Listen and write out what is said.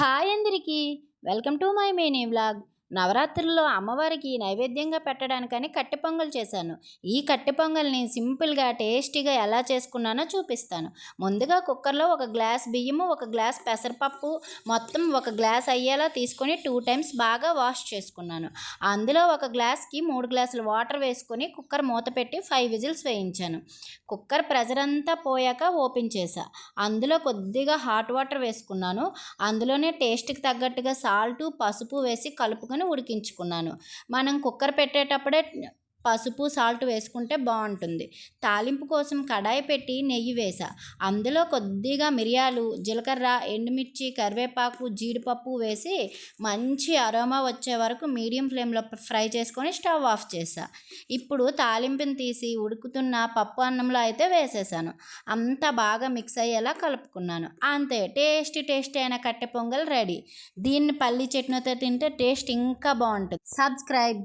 Hi అందరికీ. Welcome to my మేనే vlog. నవరాత్రుల్లో అమ్మవారికి నైవేద్యంగా పెట్టడానికని కట్టె పొంగల్ చేశాను. ఈ కట్టె పొంగల్ని సింపుల్గా టేస్టీగా ఎలా చేసుకున్నానో చూపిస్తాను. ముందుగా కుక్కర్లో ఒక గ్లాస్ బియ్యము ఒక గ్లాస్ పెసరపప్పు మొత్తం ఒక గ్లాస్ అయ్యేలా తీసుకొని టూ టైమ్స్ బాగా వాష్ చేసుకున్నాను. అందులో ఒక గ్లాస్కి మూడు గ్లాసులు వాటర్ వేసుకొని కుక్కర్ మూత పెట్టి ఫైవ్ విజిల్స్ వేయించాను. కుక్కర్ ప్రెజర్ అంతా పోయాక ఓపెన్ చేసా అందులో కొద్దిగా హాట్ వాటర్ వేసుకున్నాను. అందులోనే టేస్ట్కి తగ్గట్టుగా సాల్టు పసుపు వేసి కలుపుకొని ఉడికించుకున్నాను. మనం కుక్కర్ పెట్టేటప్పుడే పసుపు సాల్ట్ వేసుకుంటే బాగుంటుంది. తాలింపు కోసం కడాయి పెట్టి నెయ్యి వేసా. అందులో కొద్దిగా మిరియాలు జీలకర్ర ఎండుమిర్చి కరివేపాకు జీడిపప్పు వేసి మంచి అరోమా వచ్చే వరకు మీడియం ఫ్లేమ్లో ఫ్రై చేసుకొని స్టవ్ ఆఫ్ చేసా. ఇప్పుడు తాలింపుని తీసి ఉడుకుతున్న పప్పు అన్నంలో అయితే వేసేసాను. అంతా బాగా మిక్స్ అయ్యేలా కలుపుకున్నాను. అంతే టేస్టీ టేస్టీ అయిన కట్టె పొంగల్ రెడీ. దీన్ని పల్లి చట్నీతో తింటే టేస్ట్ ఇంకా బాగుంటుంది. సబ్స్క్రైబ్.